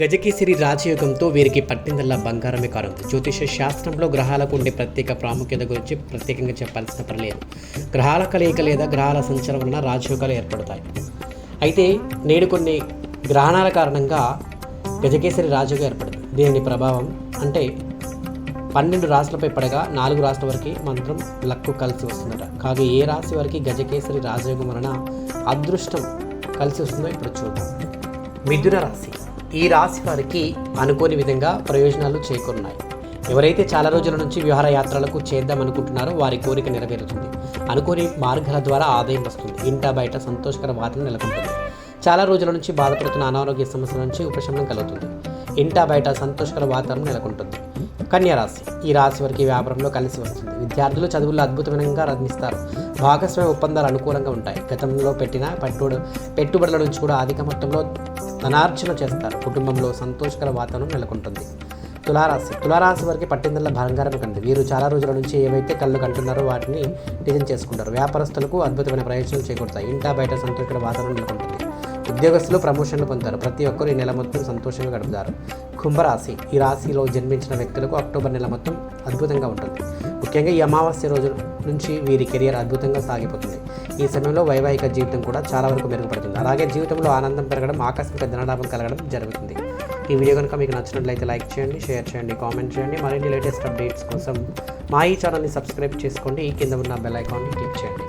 గజకేసరి రాజయోగంతో వీరికి పట్టిందల్లా బంగారమే కానుంది జ్యోతిష శాస్త్రంలో గ్రహాలకు ఉండే ప్రత్యేక ప్రాముఖ్యత గురించి ప్రత్యేకంగా చెప్పాల్సిన పని లేదు. గ్రహాల కలయిక లేదా గ్రహాల సంచారం వలన రాజయోగాలు ఏర్పడతాయి. అయితే నేడు కొన్ని గ్రహణాల కారణంగా గజకేసరి రాజయోగం ఏర్పడింది దీని ప్రభావం అంటే పన్నెండు రాశులపై పడగా నాలుగు రాశుల వరకు మాత్రం లక్కు కలిసి వస్తుందట. కాగా ఏ రాశి వారికి గజకేసరి రాజయోగం వలన అదృష్టం కలిసి వస్తుందో ఇప్పుడు చూద్దాం. మిథున రాశి. ఈ రాశి వారికి అనుకోని విధంగా ప్రయోజనాలు చేకూరున్నాయి. ఎవరైతే చాలా రోజుల నుంచి విహార యాత్రలకు చేద్దాం అనుకుంటున్నారో వారి కోరిక నెరవేరుతుంది. అనుకోని మార్గాల ద్వారా ఆదాయం వస్తుంది. ఇంట బయట సంతోషకర వాతావరణం నెలకొంటుంది. చాలా రోజుల నుంచి బాధపడుతున్న అనారోగ్య సమస్యల నుంచి ఉపశమనం కలుగుతుంది. ఇంట బయట సంతోషకర వాతావరణం నెలకొంటుంది. కన్యారాశి ఈ రాశి వారికి వ్యాపారంలో కలిసి వస్తుంది. విద్యార్థులు చదువుల్లో అద్భుతమైన రద్దిస్తారు భాగస్వామ్య ఒప్పందాలు అనుకూలంగా ఉంటాయి. గతంలో పెట్టిన పెట్టుబడి పెట్టుబడుల నుంచి కూడా అధిక మొత్తంలో ధనార్జన చేస్తారు. కుటుంబంలో సంతోషకర వాతావరణం నెలకొంటుంది. తులారాశి. తులారాశి వారికి పట్టిందల్లా బంగారం కంది వీరు చాలా రోజుల నుంచి ఏవైతే కళ్ళు కంటున్నారో వాటిని డిజైన్ చేసుకుంటారు. వ్యాపారస్తులకు అద్భుతమైన ప్రయోజనాలు చేకూరుతాయి. ఇంటా బయట సంతోషకర వాతావరణం నెలకొంటుంది. ఉద్యోగస్తులు ప్రమోషన్లు పొందుతారు. ప్రతి ఒక్కరు ఈ నెల మొత్తం సంతోషంగా గడుపుతారు. కుంభరాశి. ఈ రాశిలో జన్మించిన వ్యక్తులకు అక్టోబర్ నెల మొత్తం అద్భుతంగా ఉంటుంది. ముఖ్యంగా ఈ అమావాస్య రోజు నుంచి వీరి కెరియర్ అద్భుతంగా సాగిపోతుంది. ఈ సమయంలో వైవాహిక జీవితం కూడా చాలా వరకు మెరుగుపడుతుంది. అలాగే జీవితంలో ఆనందం పెరగడం ఆకస్మిక ధనలాభం కలగడం జరుగుతుంది. ఈ వీడియో కనుక మీకు నచ్చినట్లయితే లైక్ చేయండి షేర్ చేయండి కామెంట్ చేయండి. మరిన్ని లేటెస్ట్ అప్డేట్స్ కోసం మా ఈ ఛానల్ని సబ్స్క్రైబ్ చేసుకోండి. ఈ కింద ఉన్న బెల్ ఐకాన్ని క్లిక్ చేయండి.